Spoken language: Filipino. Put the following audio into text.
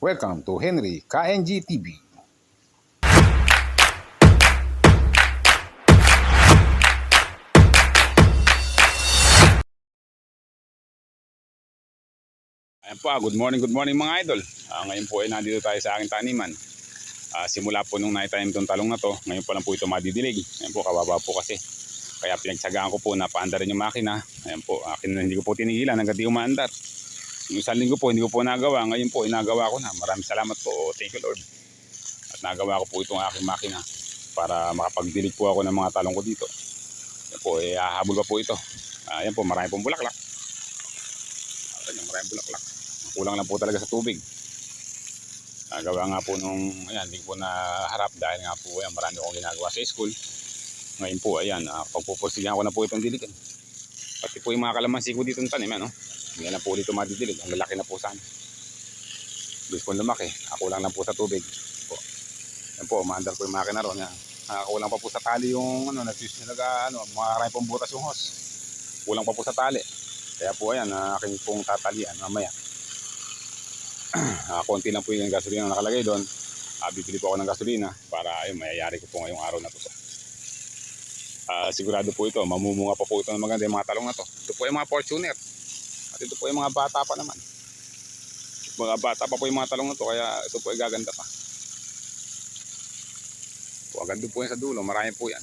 Welcome to Henry KNG TV. Ayan po, ah, good morning, good morning mga idol. Ah, ngayon po ay nandito tayo sa aking taniman. Ah, simula po nung naitanim itong talong na to, ngayon pa lang po ito madidilig. Ayan po, kababa po kasi. Kaya pinagtsagaan ko po na paandarin yung makina. Ayan po, akin hindi ko po tinigilan hanggang di umaandar. Yung isang linggo po, hindi ko po nagawa. Ngayon po, inagawa ko na. Maraming salamat po. Thank you Lord. At nagawa ko po itong aking makina para makapagdilig po ako ng mga talong ko dito. Ayan po, eh, hahabol pa po ito. Ah, Ayan po, marami pong bulaklak. Ayan, maraming bulaklak. Kulang lang po talaga sa tubig. Nagawa nga po nung, ayan, hindi po naharap dahil nga po, ayan, marami akong ginagawa sa school. Ngayon po, ayan, uh, pagpupustihan ko na po itong diligan. Pati po yung mga kalamansi ko dito ng tanim, ano? Hindi na po dito madidilig. Ang lalaki na po sana. Bis po lumaki. Ako lang lang po sa tubig. Po. Yan po, maandar po yung makina ron. Yan. Nakakulang pa po sa tali yung ano, nag-use nila ano, mga pong butas yung hose. Kulang pa po sa tali. Kaya po ayan, uh, aking pong tatalian mamaya. Ah, konti lang po yung gasolina na nakalagay doon. Ah, bibili po ako ng gasolina para ayun, mayayari ko po ngayong araw na to. Ah, sigurado po ito, mamumunga pa po ito ng maganda yung mga talong na to. Ito po yung mga Fortuner. At ito po yung mga bata pa naman. Mga bata pa po yung mga talong na to, kaya ito po ay gaganda pa. Po, agad po yan sa dulo, marami po yan.